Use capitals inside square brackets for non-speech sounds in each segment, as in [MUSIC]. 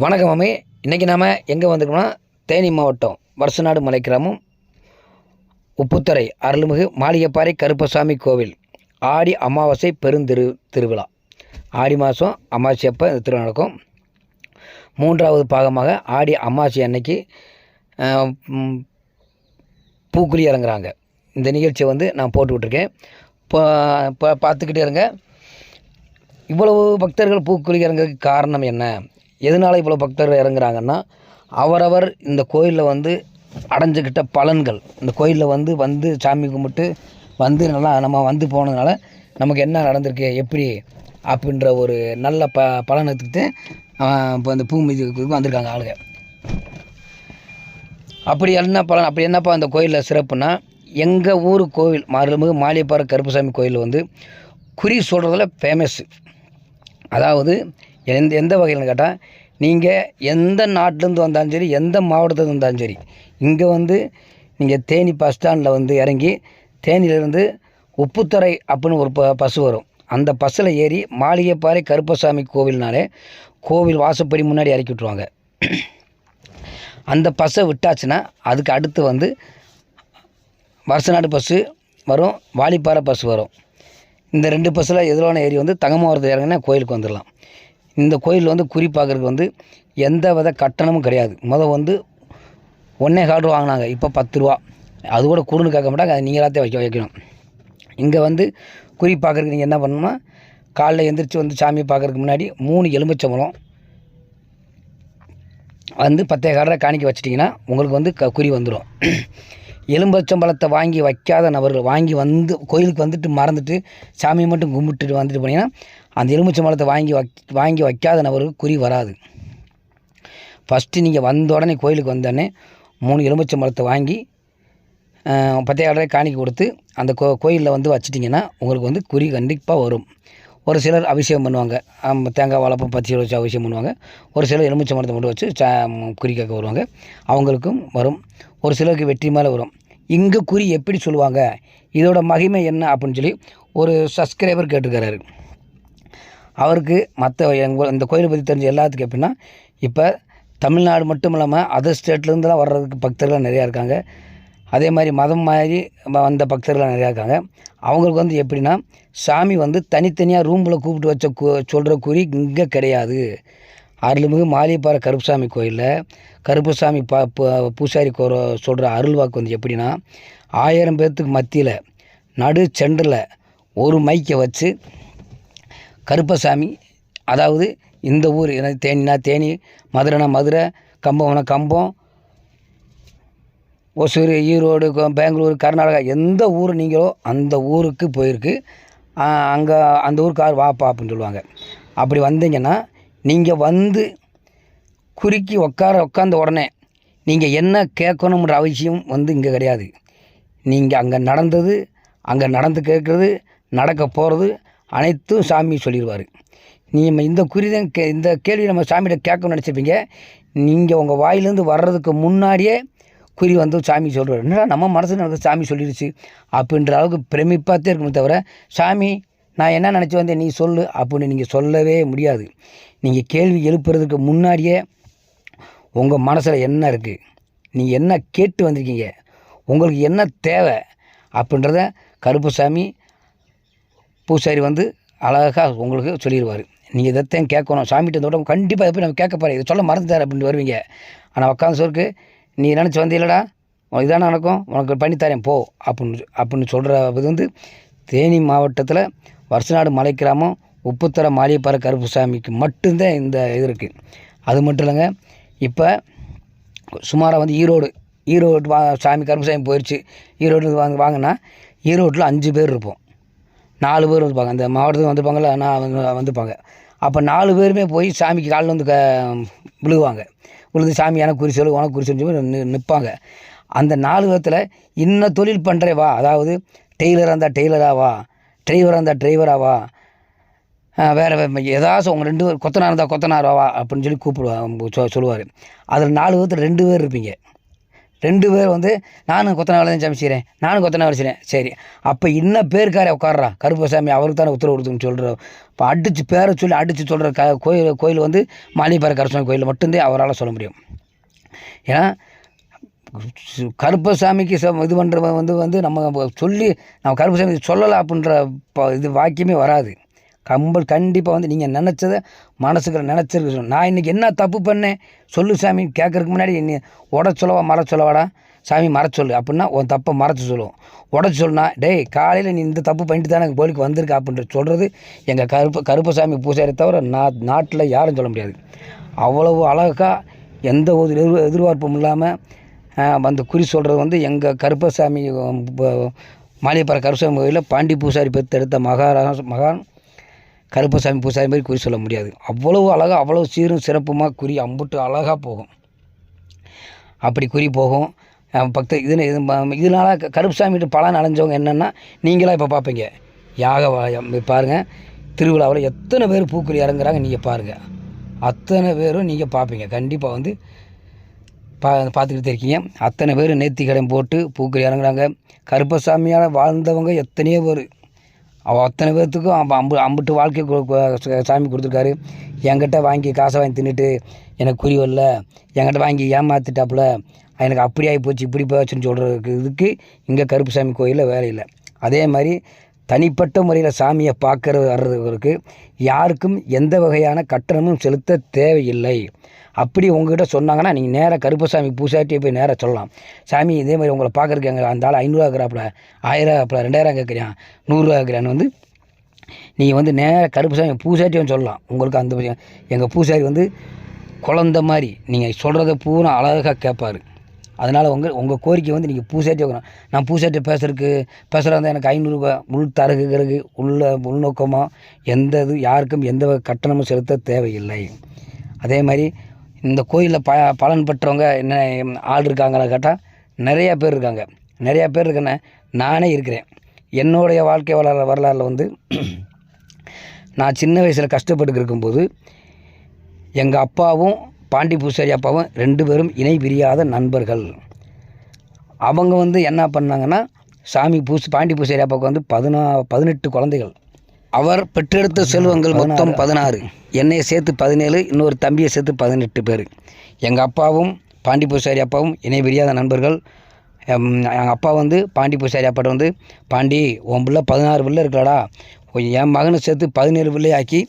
வணக்கம் மாமி. இன்றைக்கி நாம் எங்கே வந்திருக்கோம்னா தேனி மாவட்டம் வருஷநாடு மலை கிராமம் உப்புத்தரை அருள்மிகு மாளிகைப்பாறை கருப்பசாமி கோவில் ஆடி அமாவாசை பெருந்திரு திருவிழா. ஆடி மாதம் அமாவாசை அப்போ இந்த திருவிழா நடக்கும். மூன்றாவது பாகமாக ஆடி அமாவாசை அன்னைக்கு பூக்குழி இறங்குறாங்க. இந்த நிகழ்ச்சியை வந்து நான் போட்டு விட்ருக்கேன் இப்போ இப்போ பார்த்துக்கிட்டே இருங்க. இவ்வளவு பக்தர்கள் பூக்குழி இறங்குறதுக்கு காரணம் என்ன? எதனால் இவ்வளோ பக்தர்கள் இறங்குறாங்கன்னா அவரவர் இந்த கோயிலில் வந்து அடைஞ்சுக்கிட்ட பலன்கள். இந்த கோயிலில் வந்து வந்து சாமி கும்பிட்டு வந்து நல்லா நம்ம வந்து போனதுனால நமக்கு என்ன நடந்திருக்கு எப்படி அப்படின்ற ஒரு நல்ல ப பலன் எடுத்துக்கிட்டு இப்போ இந்த பூமிக்கு வந்திருக்காங்க ஆளுங்க. அப்படி என்ன பலன் அப்படி என்னப்பா அந்த கோயிலில் சிறப்புனா எங்கள் ஊர் கோவில் மாறுமிகு மாலியப்பாறை கருப்பசாமி கோயில் வந்து குறி சொல்கிறதுல ஃபேமஸ்ஸு அதாவது எந்த எந்த வகையில்னு கேட்டால் நீங்கள் எந்த நாட்டிலேருந்து வந்தாலும் சரி எந்த மாவட்டத்துலேருந்து வந்தாலும் சரி இங்கே வந்து நீங்கள் தேனி பஸ் ஸ்டாண்டில் வந்து இறங்கி தேனியிலேருந்து உப்புத்துறை அப்படின்னு ஒரு ப பஸ் வரும். அந்த பஸ்ஸில் ஏறி மாளிகைப்பாறை கருப்பசாமி கோவில்னாலே கோவில் வாசப்படி முன்னாடி இறக்கி விட்ருவாங்க அந்த பஸ்ஸை விட்டாச்சுன்னா அதுக்கு அடுத்து வந்து வருஷநாடு பஸ்ஸு வரும் வாலிப்பாறை பஸ் வரும். இந்த ரெண்டு பஸ்ஸில் எதிரான ஏரி வந்து தங்கமாவரத்து இறங்கினா கோயிலுக்கு வந்துடலாம் இந்த கோயில் வந்து குறி பார்க்குறதுக்கு வந்து எந்த வித கட்டணமும் கிடையாது. முதல் வந்து ஒன்றே கால் ரூபா வாங்கினாங்க. இப்போ பத்து ரூபா. அது கூட கூடுன்னு கேட்க மாட்டாங்க. அது நீங்களாத்தே வைக்க வைக்கணும். இங்கே வந்து குறி பார்க்குறதுக்கு நீங்கள் என்ன பண்ணணும்னா காலைல எந்திரிச்சு வந்து சாமியை பார்க்குறதுக்கு முன்னாடி மூணு எலுமிச்சம்பழம் வந்து பத்தே காலரை காணிக்க வச்சிட்டிங்கன்னா உங்களுக்கு வந்து க குறி வந்துடும் எலும்பச்சம்பழத்தை வாங்கி வைக்காத நபர்கள் வாங்கி வந்து கோயிலுக்கு வந்துட்டு மறந்துட்டு சாமியை மட்டும் கும்பிட்டுட்டு வந்துட்டு போனீங்கன்னா அந்த எலுமிச்சை மரத்தை வாங்கி வக் வாங்கி வைக்காத நபருக்கு குறி வராது. ஃபஸ்ட்டு நீங்கள் வந்த உடனே கோயிலுக்கு வந்தோடனே மூணு எலுமிச்சை மரத்தை வாங்கி பத்தே காலரை கொடுத்து அந்த கோ கோயிலில் வந்து வச்சிட்டிங்கன்னா உங்களுக்கு வந்து குறி கண்டிப்பாக வரும். ஒரு சிலர் அபிஷேகம் பண்ணுவாங்க. தேங்காய் வாழைப்பம் பச்சை வச்சு அபிஷேகம் பண்ணுவாங்க. ஒரு சிலர் எலுமிச்சை மரத்தை மட்டும் வச்சு சா குறி கேட்க வருவாங்க. அவங்களுக்கும் வரும். ஒரு சிலருக்கு வெற்றி மேலே வரும். இங்கே குறி எப்படி சொல்லுவாங்க? இதோட மகிமை என்ன அப்படின்னு சொல்லி ஒரு சப்ஸ்கிரைபர் கேட்டிருக்காரு. அவருக்கு மற்ற எங்கள் இந்த கோயிலை பற்றி தெரிஞ்ச எல்லாத்துக்கும் எப்படின்னா இப்போ தமிழ்நாடு மட்டும் இல்லாமல் அதர் ஸ்டேட்லேருந்துலாம் வர்றதுக்கு பக்தர்கள் நிறையா இருக்காங்க. அதே மாதிரி மதம் மாதிரி வ- வந்த பக்தர்கள் நிறையா இருக்காங்க. அவங்களுக்கு வந்து எப்படின்னா சாமி வந்து தனித்தனியாக ரூமில் கூப்பிட்டு வச்ச கு சொல்கிற குறி இங்கே கிடையாது. அருள்மிகு மாலியப்பாறை கருப்புசாமி கோயிலில் கருப்புசாமி பா பூசாரி கோர சொல்கிற அருள்வாக்கு வந்து எப்படின்னா ஆயிரம் பேர்த்துக்கு மத்தியில் நடு சென்டரில் ஒரு மைக்கை வச்சு கருப்பசாமி அதாவது இந்த ஊர் என்ன தேனினா தேனி மதுரைனா மதுரை கம்பம்னா கம்பம் ஒசூர் ஈரோடு பெங்களூர் கர்நாடகா எந்த ஊர் நீங்களோ அந்த ஊருக்கு போயிருக்கு. அங்கே அந்த ஊருக்கார் வாப்பா அப்படின்னு சொல்லுவாங்க. அப்படி வந்தீங்கன்னா நீங்கள் வந்து குறுக்கி உட்கார உட்காந்த உடனே நீங்கள் என்ன கேட்கணுன்ற அவசியம் வந்து இங்கே கிடையாது. நீங்கள் அங்கே நடந்தது அங்கே நடந்து கேட்குறது நடக்க போகிறது அனைத்தும் சாமி சொல்லிடுவார். நீங்கள் இந்த குறி கே இந்த கேள்வி நம்ம சாமிகிட்ட கேட்கணும்னு நினச்சிருப்பீங்க. நீங்கள் உங்கள் வாயிலேருந்து வர்றதுக்கு முன்னாடியே குறி வந்து சாமி சொல்கிறார் என்னடா நம்ம மனசு நடந்து சாமி சொல்லிடுச்சு அப்படின்ற அளவுக்கு பிரமிப்பாகத்தே இருக்கணும் தவிர சாமி நான் என்ன நினச்சி வந்தேன் நீ சொல்லு அப்படின்னு நீங்கள் சொல்லவே முடியாது. நீங்கள் கேள்வி எழுப்புறதுக்கு முன்னாடியே உங்கள் மனசில் என்ன இருக்குது நீங்கள் என்ன கேட்டு வந்திருக்கீங்க? உங்களுக்கு என்ன தேவை? அப்படின்றத கருப்புசாமி பூசாரி வந்து அழகாக உங்களுக்கு சொல்லிடுவார் நீங்கள் இதைத்தையும் கேட்கணும். சாமிகிட்ட இந்த கண்டிப்பாக எப்படி நம்ம கேட்க போகிறேன் இதை சொல்ல மறந்துட்டார் அப்படின்னு வருவீங்க. ஆனால் உட்காந்து சொல்லுக்கு நீ நினச்சி வந்தீங்களடா? உனக்கு இதான நடக்கும்? உனக்கு பண்ணித்தரேன் போ. அப்படின்னு அப்படின்னு சொல்கிற இது வந்து தேனி மாவட்டத்தில் வருஷநாடு மலை கிராமம் உப்புத்தர மாளிகைப்பாறை கருப்புசாமிக்கு மட்டும்தான் இந்த இது இருக்குது அது மட்டும் இல்லைங்க இப்போ சுமாராக வந்து ஈரோடு ஈரோடு வா சாமி கருப்புசாமி போயிடுச்சு ஈரோடு வாங்க வாங்கினா ஈரோட்டில் அஞ்சு பேர் இருப்போம். நாலு பேர் வந்துப்பாங்க. அந்த மாவட்டத்துக்கு வந்துருப்பாங்கல்ல நான் வந்துப்பாங்க. அப்போ நாலு பேருமே போய் சாமிக்கு காலில் வந்து க விழுவாங்க விழுந்து சாமி எனக்கு குறி சொல்லு உனக்கு குறி சொல்லி நி நிற்பாங்க அந்த நாலு விதத்தில் இன்ன தொழில் பண்ணுறே வா. அதாவது டெய்லராக இருந்தால் டெய்லராக வா. டிரைவராக இருந்தால் டிரைவராகவா வேறு ஏதாச்சும் உங்கள் ரெண்டு பேர் கொத்தனார் இருந்தால் கொத்தனாரா வா அப்படின்னு சொல்லி கூப்பிடுவா சொல்லுவார். அதில் நாலு விதத்தில் ரெண்டு பேர் இருப்பீங்க. ரெண்டு பேர் வந்து நானும் கொத்தனார் வேலை தான் செய்கிறேன் நானும் கொத்தனார் வரைச்சிறேன் செய்கிறேன் சரி அப்போ இன்ன பேருக்காரே உட்கார்றா? கருப்பசாமி அவருக்கு தானே உத்தரவு கொடுத்துன்னு சொல்கிறோம் இப்போ அடித்து பேரை சொல்லி அடித்து சொல்கிற க கோயில் கோயில் வந்து மாளிகைப்பாறை கருப்பசாமி கோயில் மட்டும்தான் அவரால் சொல்ல முடியும். ஏன்னா சு- கருப்பசாமிக்கு ச இது பண்ணுறவன் வந்து வந்து நம்ம சொல்லி நம்ம கருப்பசாமி சொல்லலை அப்படின்ற ப இது வாக்கியமே வராது. கம்பல் கண்டிப்பாக வந்து நீங்கள் நினச்சதை மனசுக்கிற நினச்சிருக்க நான் இன்றைக்கி என்ன தப்பு பண்ணேன்? சொல்லு சாமி கேட்கறதுக்கு முன்னாடி நீ உடச் சொல்லவா மற சொல்லவாடா? சாமி மற சொல்லு. அப்படின்னா உன் தப்பை மறைச்சி சொல்லுவோம். உடச்சி சொல்லுனா டேய் காலையில் நீ இந்த தப்பு பண்ணிட்டு தானே கோயிலுக்கு வந்திருக்கா? அப்படின்ற சொல்கிறது எங்கள் கருப்பு கருப்பசாமி பூசாரி தவிர நா நாட்டில் யாரும் சொல்ல முடியாது. அவ்வளவு அழகாக எந்த ஒரு எதிர் எதிர்பார்ப்பும் இல்லாமல் அந்த குறி சொல்கிறது வந்து எங்கள் கருப்பசாமி மாளிகைப்பாறை கருப்பசாமி கோயிலில் பாண்டி பூசாரி பெற்று எடுத்த மகாராஜ மகான் கருப்பசாமி பூசாமி மாதிரி குறி சொல்ல முடியாது. அவ்வளவு அழகாக அவ்வளோ சீரும் சிறப்புமாக குறி அம்புட்டு அழகாக போகும். அப்படி குறி போகும். பக்த இது இதனால் ம- கருப்புசாமிகிட்ட பலன் அடைஞ்சவங்க என்னென்னா நீங்களாம் இப்போ பார்ப்பீங்க யாக பாருங்கள் பாருங்க. திருவிழாவில் எத்தனை பேர் பூக்குறி இறங்குறாங்க நீங்கள் பாருங்கள் அத்தனை பேரும் நீங்கள் பார்ப்பீங்க கண்டிப்பாக வந்து பா பார்த்துக்கிட்டு இருக்கீங்க. அத்தனை பேர் நேர்த்தி கடன் போட்டு பூக்குறி இறங்குறாங்க. கருப்பசாமியால் வாழ்ந்தவங்க எத்தனையோ பேர். அத்தனை பேர்த்துக்கும் அப்போ அம்பு அம்பிட்டு வாழ்க்கை சாமி கொடுத்துருக்காரு. என்கிட்ட வாங்கி காசை வாங்கி தின்னுட்டு எனக்கு குறி வரல. என்கிட்ட வாங்கி ஏமாத்திட்டாப்புல. எனக்கு அப்படி ஆகி போச்சு இப்படி போச்சுன்னு சொல்கிறதுக்கு இதுக்கு இங்கே கருப்புசாமி கோயிலில் வேலை இல்லை. அதே மாதிரி தனிப்பட்ட முறையில் சாமியை பார்க்கற வர்றதுக்கு யாருக்கும் எந்த வகையான கட்டணமும் செலுத்த தேவையில்லை. அப்படி உங்ககிட்ட சொன்னாங்கன்னா நீங்கள் நேராக கருப்பசாமி பூசாட்டியே போய் நேராக சொல்லலாம். சாமி இதே மாதிரி உங்களை பார்க்குறக்கு எங்கள் அந்த ஆள் ஐநூறுரூவா இருக்கிறாப்புல ஆயிரம் கேட்கல ரெண்டாயிரம் கேட்குறான் நூறுரூவா கேட்குறான்னு வந்து நீங்கள் வந்து நேராக கருப்புசாமி பூசாட்டியும் சொல்லலாம். உங்களுக்கு அந்த எங்கள் பூசாரி வந்து குழந்த மாதிரி. நீங்கள் சொல்கிறத பூரா அழகாக கேட்பாரு அதனால் உங்கள் உங்கள் கோரிக்கை வந்து நீங்கள் பூசாட்டி வைக்கணும். நான் பூசாட்டி பேசுறதுக்கு பேசுகிறதா எனக்கு ஐநூறுரூபா உள் தரகுகிறதுக்கு உள்ள உள்நோக்கமாக எந்த இது யாருக்கும் எந்த கட்டணமும் செலுத்த தேவையில்லை. அதே மாதிரி இந்த கோயிலில் ப பலன் பெற்றவங்க என்ன ஆள் இருக்காங்களா கேட்டால் நிறையா பேர் இருக்காங்க. நிறையா பேர் இருக்கேன்னு நானே இருக்கிறேன். என்னுடைய வாழ்க்கை வரலாறு வரலாறில் வந்து [CLEARS THROAT] நான் சின்ன வயசில் கஷ்டப்பட்டு இருக்கும்போது எங்கள் அப்பாவும் பாண்டி பூசாரி அப்பாவும் ரெண்டு பேரும் இணை பிரியாத நண்பர்கள். அவங்க வந்து என்ன பண்ணாங்கன்னா சாமி பூசி பாண்டி பூசாரி அப்பாவுக்கு வந்து பதினா பதினெட்டு குழந்தைகள். அவர் பெற்றெடுத்த செல்வங்கள் மொத்தம் பதினாறு. என்னை சேர்த்து பதினேழு இன்னொரு தம்பியை சேர்த்து பதினெட்டு பேர். எங்கள் அப்பாவும் பாண்டி பூசாரி அப்பாவும் இணை பிரியாத நண்பர்கள். எங்கள் அப்பா வந்து பாண்டி பூசாரி அப்பாட்ட வந்து பாண்டி உன் பிள்ளை பதினாறு பிள்ளை இருக்கலடா என் மகனை சேர்த்து பதினேழு பிள்ளை ஆக்கி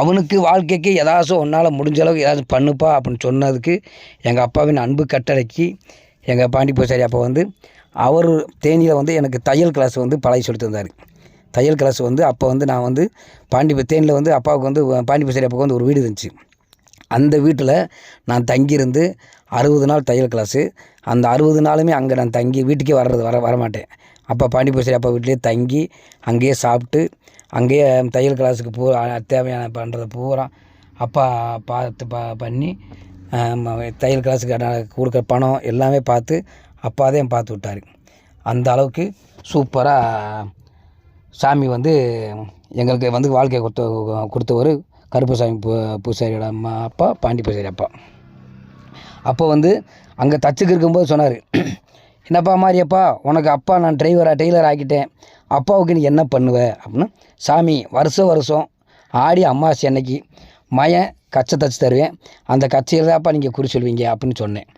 அவனுக்கு வாழ்க்கைக்கு ஏதாச்சும் உன்னால் முடிஞ்ச அளவுக்கு ஏதாச்சும் பண்ணுப்பா அப்படின்னு சொன்னதுக்கு எங்கள் அப்பாவின் அன்பு கட்டளைக்கு எங்கள் பாண்டி பூசாரி அப்பா வந்து அவர் தேனியில் வந்து எனக்கு தையல் கிளாஸ் வந்து பழகி சொல்லி தந்தார் தையல் கிளாஸ் வந்து அப்போ வந்து நான் வந்து பாண்டி தேனியில் வந்து அப்பாவுக்கு வந்து பாண்டி அப்பாவுக்கு வந்து ஒரு வீடு இருந்துச்சு. அந்த வீட்டில் நான் தங்கியிருந்து அறுபது நாள் தையல் கிளாஸு அந்த அறுபது நாளுமே அங்கே நான் தங்கி வீட்டுக்கே வர்றது வர வரமாட்டேன். அப்போ பாண்டிபூசரி அப்பா வீட்டிலே தங்கி அங்கேயே சாப்பிட்டு அங்கேயே தையல் கிளாஸுக்கு பூரா தேவையான பண்ணுறத பூரா அப்பா பார்த்து பா பண்ணி தையல் கிளாஸுக்கு கொடுக்குற பணம் எல்லாமே பார்த்து அப்பா தான் பார்த்து விட்டார். அந்த அளவுக்கு சூப்பராக சாமி வந்து எங்களுக்கு வந்து வாழ்க்கை கொடுத்த கொடுத்தவர் கருப்பசாமி பூ பூசாரியோட அம்மா அப்பா பாண்டி பூசாரி அப்பா. அப்போ வந்து அங்கே தச்சுக்கு இருக்கும்போது சொன்னார் என்னப்பா மாரியப்பா உனக்கு அப்பா நான் டிரைவராக டெய்லர் ஆக்கிட்டேன். அப்பாவுக்கு நீ என்ன பண்ணுவ? அப்படின்னு சாமி வருஷம் வருஷம் ஆடி அமாவாசை அன்னைக்கு மயன் கச்சை தச்சு தருவேன். அந்த கச்சையில் தான்ப்பா நீங்கள் குறி சொல்வீங்க அப்படின்னு சொன்னேன்.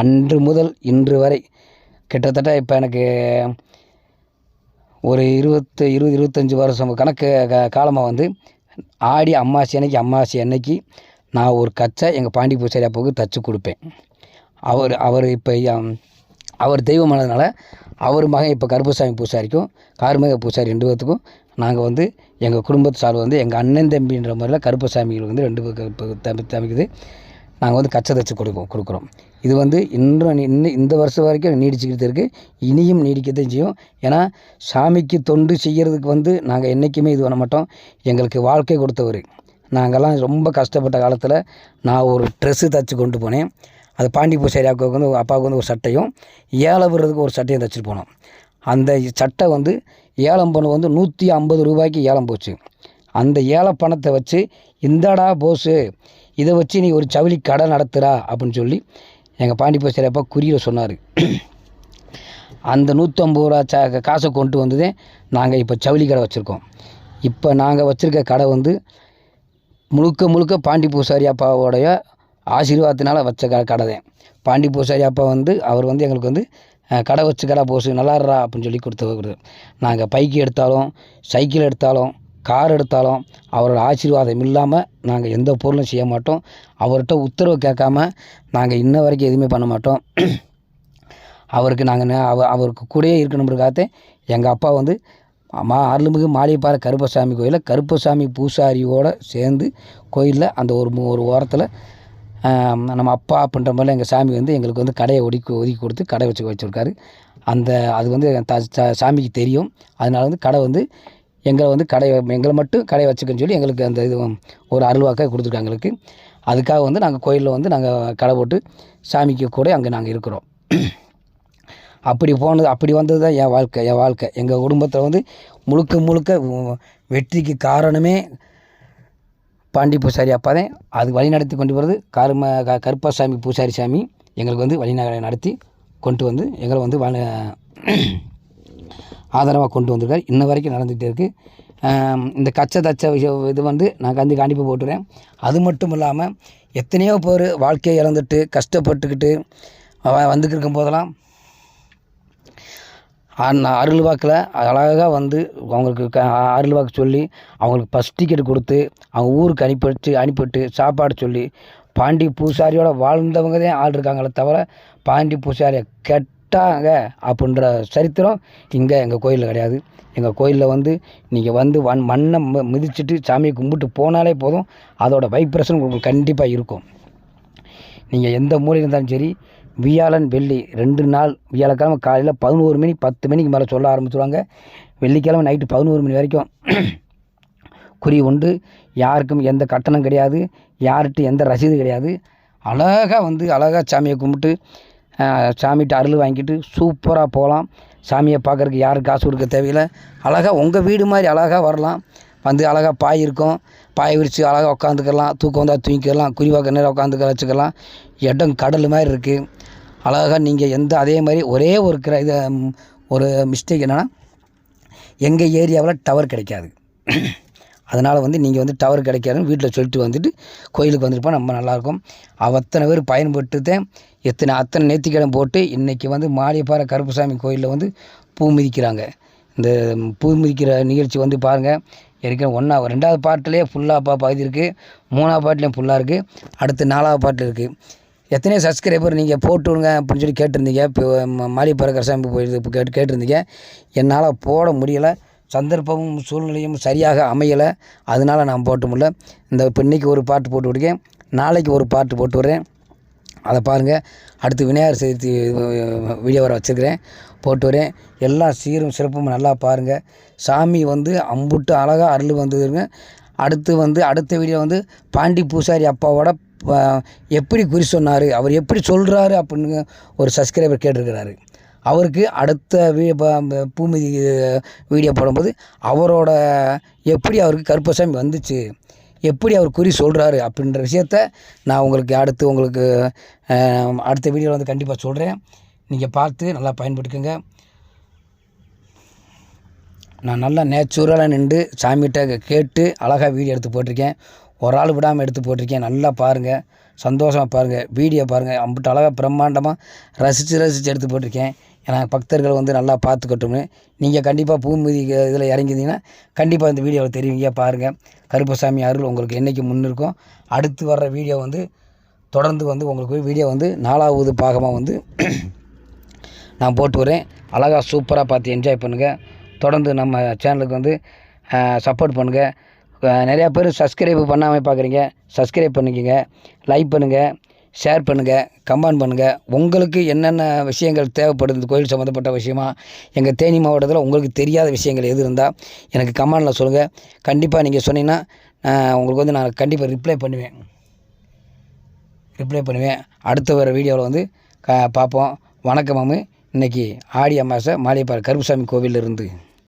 அன்று முதல் இன்று வரை கிட்டத்தட்ட இப்போ எனக்கு ஒரு இருபத்து இருபது இருபத்தஞ்சி வருஷம் கணக்கு க காலமாக வந்து ஆடி அம்மாசி அன்னைக்கு அம்மாசி அன்னைக்கு நான் ஒரு கச்சை எங்கள் பாண்டி பூசாரி அப்பாவுக்கு தச்சு கொடுப்பேன். அவர் அவர் இப்போ அவர் தெய்வமானதுனால அவர் மகன் இப்போ கருப்பசாமி பூசாரிக்கும் கார்மேக பூசாரி ரெண்டு பேர்த்துக்கும் நாங்கள் வந்து எங்கள் குடும்பத்து சார்பு வந்து எங்கள் அண்ணன் தம்பின்ற முறையில் கருப்பசாமிகள் வந்து ரெண்டு தம்பி தம்பிக்குது. நாங்கள் வந்து கச்சை தச்சு கொடுப்போம் கொடுக்குறோம். இது வந்து இன்றும் இன்னும் இந்த வருஷம் வரைக்கும் நீடிச்சுக்கிட்டு இருக்குது இனியும் நீடிக்கத்தான் செய்யும். ஏன்னா சாமிக்கு தொண்டு செய்கிறதுக்கு வந்து நாங்கள் என்றைக்குமே இது பண்ண மாட்டோம். எங்களுக்கு வாழ்க்கை கொடுத்தவர். நாங்கள்லாம் ரொம்ப கஷ்டப்பட்ட காலத்தில் நான் ஒரு ட்ரெஸ்ஸு தச்சு கொண்டு போனேன். அது பாண்டி பூசாரி அக்காவுக்கு வந்து அப்பாவுக்கு வந்து ஒரு சட்டையும் ஏலம் விடுறதுக்கு ஒரு சட்டையும் தச்சுட்டு போனோம். அந்த சட்டை வந்து ஏலம் பணம் வந்து நூற்றி ஐம்பது ரூபாய்க்கு ஏலம் போச்சு. அந்த ஏல பணத்தை வச்சு இந்தாடா போஸு இதை வச்சு நீ ஒரு சவுளி கடை நடத்துகிறா அப்படின்னு சொல்லி எங்கள் பாண்டி பூசாரி அப்பா குறியில் சொன்னார். அந்த நூற்றம்பது ரூபா சா காசை கொண்டு வந்ததே நாங்கள் இப்போ ஜவுளி கடை வச்சுருக்கோம். இப்போ நாங்கள் வச்சுருக்க கடை வந்து முழுக்க முழுக்க பாண்டி பூசாரி அப்பாவோடைய ஆசீர்வாதத்தினால் வச்ச க கடை தான் பாண்டி பூசாரி அப்பா வந்து அவர் வந்து எங்களுக்கு வந்து கடை வச்சு கடை போசு நல்லாடுறா அப்படின்னு சொல்லி கொடுத்து நாங்கள் பைக்கு எடுத்தாலும் சைக்கிள் எடுத்தாலும் கார் எடுத்தாலும் அவரோட ஆசீர்வாதம் இல்லாமல் நாங்கள் எந்த பொருளும் செய்ய மாட்டோம். அவர்கிட்ட உத்தரவு கேட்காம நாங்கள் இன்ன வரைக்கும் எதுவுமே பண்ண மாட்டோம். அவருக்கு நாங்கள் அவ அவருக்கு கூடயே இருக்கணுன்றக்காகத்தே எங்கள் அப்பா வந்து மா அருள்மிகு மாளிகைப்பாறை கருப்பசாமி கோயிலில் கருப்பசாமி பூசாரியோடு சேர்ந்து கோயிலில் அந்த ஒரு ஒரு ஓரத்தில் நம்ம அப்பா அப்படின்ற மாதிரி எங்கள் சாமி வந்து எங்களுக்கு வந்து கடையை ஒதுக்கி ஒதுக்கி கொடுத்து கடை வச்சு வச்சுருக்காரு. அந்த அது வந்து த ச- சாமிக்கு தெரியும். அதனால வந்து கடை வந்து எங்களை வந்து கடை எங்களை மட்டும் கடை வச்சுக்கன்னு சொல்லி எங்களுக்கு அந்த இது ஒரு அருள்வாக்காக கொடுத்துருக்காங்க எங்களுக்கு. அதுக்காக வந்து நாங்கள் கோயிலில் வந்து நாங்கள் கடை போட்டு சாமிக்கு கூட அங்கே நாங்கள் இருக்கிறோம். அப்படி போனது அப்படி வந்தது தான் என் வாழ்க்கை என் வாழ்க்கை. எங்கள் குடும்பத்தில் வந்து முழுக்க முழுக்க வெற்றிக்கு காரணமே பாண்டி பூசாரி அப்பா தான். அது வழி நடத்தி கொண்டு போகிறது கரும க கருப்பாசாமி பூசாரி சாமி எங்களுக்கு வந்து வழி நடத்தி கொண்டு வந்து எங்களை வந்து வ ஆதரவாக கொண்டு வந்திருக்காரு. இன்ன வரைக்கும் நடந்துகிட்டே இருக்குது இந்த கச்சை தச்ச விஷயம் இது வந்து நான் வந்து காண்டிப்பு போட்டுறேன். அது மட்டும் இல்லாமல் எத்தனையோ பேர் வாழ்க்கையை இழந்துட்டு கஷ்டப்பட்டுக்கிட்டு வந்துக்கிட்டு இருக்கும் போதெல்லாம் அருள் வாக்கில் அழகாக வந்து அவங்களுக்கு க அருள் வாக்கு சொல்லி அவங்களுக்கு பஸ் டிக்கெட் கொடுத்து அவங்க ஊருக்கு அனுப்பி வச்சு அனுப்பிவிட்டு சாப்பாடு சொல்லி பாண்டி பூசாரியோட வாழ்ந்தவங்க தான் ஆள் இருக்காங்களே தவிர பாண்டி பூசாரியை விட்டாங்க அப்படின்ற சரித்திரம் இங்கே எங்கள் கோயிலில் கிடையாது. எங்கள் கோயிலில் வந்து நீங்கள் வந்து வன் மண்ணை மிதிச்சுட்டு மிதிச்சிட்டு சாமியை கும்பிட்டு போனாலே போதும். அதோட வைப்ரேஷன் உங்களுக்கு கண்டிப்பாக இருக்கும். நீங்கள் எந்த மூலையில் இருந்தாலும் சரி வியாழன் வெள்ளி ரெண்டு நாள் வியாழக்கிழமை காலையில் பதினோரு மணி பத்து மணிக்கு மேலே சொல்ல ஆரம்பிச்சுருவாங்க. வெள்ளிக்கிழமை நைட்டு பதினோரு மணி வரைக்கும் குறி உண்டு. யாருக்கும் எந்த கட்டணம் கிடையாது. யார்கிட்ட எந்த ரசீது கிடையாது. அழகாக வந்து அழகாக சாமியை கும்பிட்டு சாமிகிட்ட அருள் வாங்கிட்டு சூப்பராக போகலாம். சாமியை பார்க்கறதுக்கு யாரும் காசு கொடுக்க தேவையில்லை. அழகாக உங்கள் வீடு மாதிரி அழகாக வரலாம். வந்து அழகாக பாய் இருக்கும். பாய் விரித்து அழகாக உட்காந்துக்கலாம். தூக்கம் வந்தால் தூங்கிக்கலாம். குறிவாக்க நேரம் உட்காந்துக்க வச்சுக்கலாம். இடம் கடல் மாதிரி இருக்குது அழகாக நீங்கள் எந்த அதே மாதிரி ஒரே ஒரு கிர இது ஒரு மிஸ்டேக் என்னென்னா எங்கள் ஏரியாவில் டவர் கிடைக்காது. அதனால் வந்து நீங்கள் வந்து டவர் கிடைக்காதுன்னு வீட்டில் சொல்லிட்டு வந்துட்டு கோயிலுக்கு வந்துட்டு நம்ம நல்லாயிருக்கும். அத்தனை பேர் பயன்பட்டு தான் எத்தனை அத்தனை நேர்த்திக்கிழமை போட்டு இன்றைக்கி வந்து மாளிகைப்பாறை கருப்புசாமி கோயிலில் வந்து பூ மிதிக்கிறாங்க. இந்த பூ மிதிக்கிற நிகழ்ச்சி வந்து பாருங்கள் ஏற்கனவே ஒன்றா ரெண்டாவது பாட்டிலே ஃபுல்லாக பா பகுதி இருக்குது மூணாவது பாட்டிலையும் ஃபுல்லாக இருக்குது அடுத்து நாலாவது பாட்டில் இருக்குது எத்தனையோ சப்ஸ்கிரைபர் நீங்கள் போட்டு விடுங்க அப்படின்னு சொல்லி கேட்டிருந்தீங்க. இப்போ மாளிகைப்பாறை கருசாமி போயிடுது கேட்டு கேட்டிருந்தீங்க. என்னால் போட முடியலை. சந்தர்ப்பமும் சூழ்நிலையும் சரியாக அமையலை. அதனால் நான் போட்ட முடியல. இந்த இப்போ இன்றைக்கி ஒரு பாட்டு போட்டு விடுக்கேன் நாளைக்கு ஒரு பாட்டு போட்டு விட்றேன். அதை பாருங்கள் அடுத்து விநாயகர் சதுர்த்தி வீடியோ வர வச்சுருக்கிறேன். போட்டு வரேன் எல்லாம் சீரும் சிறப்பும் நல்லா பாருங்கள் சாமி வந்து அம்புட்டு அழகாக அருள் வந்ததுங்க. அடுத்து வந்து அடுத்த வீடியோ வந்து பாண்டி பூசாரி அப்பாவோட எப்படி குறி சொன்னார்? அவர் எப்படி சொல்கிறாரு அப்படின்னு ஒரு சப்ஸ்கிரைபர் கேட்டிருக்கிறாரு. அவருக்கு அடுத்த வீ ப- வீடியோ போடும்போது அவரோட எப்படி அவருக்கு கருப்பசாமி வந்துச்சு எப்படி அவர் குறி சொல்கிறாரு அப்படின்ற விஷயத்த நான் உங்களுக்கு அடுத்து உங்களுக்கு அடுத்த வீடியோவில் வந்து கண்டிப்பாக சொல்கிறேன் நீங்கள் பார்த்து நல்லா பயன்படுத்துங்க. நான் நல்லா நேச்சுரலாக நின்று சாமிகிட்ட கேட்டு அழகாக வீடியோ எடுத்து போட்டிருக்கேன். ஒரு ஆள் விடாமல் எடுத்து போட்டிருக்கேன். நல்லா பாருங்கள் சந்தோஷமாக பாருங்கள் வீடியோ பாருங்கள் அம்பிட்டு அழகாக பிரம்மாண்டமாக ரசித்து ரசித்து எடுத்து போட்டிருக்கேன். ஏன்னா பக்தர்கள் வந்து நல்லா பார்த்துக்கட்டும்னு. நீங்கள் கண்டிப்பாக பூமிதி இதில் இறங்கியிருந்தீங்கன்னா கண்டிப்பாக இந்த வீடியோவில் தெரிவிங்க பாருங்கள் கருப்பசாமி அருள் உங்களுக்கு என்றைக்கு முன்னிருக்கும் அடுத்து வர்ற வீடியோ வந்து தொடர்ந்து வந்து உங்களுக்கு வீடியோ வந்து நாலாவது பாகமாக வந்து [CLEARS THROAT] நான் போட்டு வரேன். அழகாக சூப்பராக பார்த்து என்ஜாய் பண்ணுங்கள் தொடர்ந்து நம்ம சேனலுக்கு வந்து சப்போர்ட் பண்ணுங்கள் நிறையா பேர் சப்ஸ்கிரைப் பண்ணாமல் பார்க்குறீங்க. சப்ஸ்கிரைப் பண்ணிக்கோங்க. லைக் பண்ணுங்கள் ஷேர் பண்ணுங்கள் கமெண்ட் பண்ணுங்கள் உங்களுக்கு என்னென்ன விஷயங்கள் தேவைப்படுது இந்த கோயில் சம்மந்தப்பட்ட விஷயமா எங்கள் தேனி மாவட்டத்தில் உங்களுக்கு தெரியாத விஷயங்கள் எது இருந்தால் எனக்கு கமெண்டில் சொல்லுங்கள் கண்டிப்பாக நீங்கள் சொன்னீங்கன்னா நான் உங்களுக்கு வந்து நான் கண்டிப்பாக ரிப்ளை பண்ணுவேன். ரிப்ளை பண்ணுவேன். அடுத்த வர வீடியோவில் வந்து க பார்ப்போம். வணக்கம் மாமு. இன்றைக்கி ஆடி அமாவாசை மாளிகைப்பாறை கருப்புசாமி கோவிலிருந்து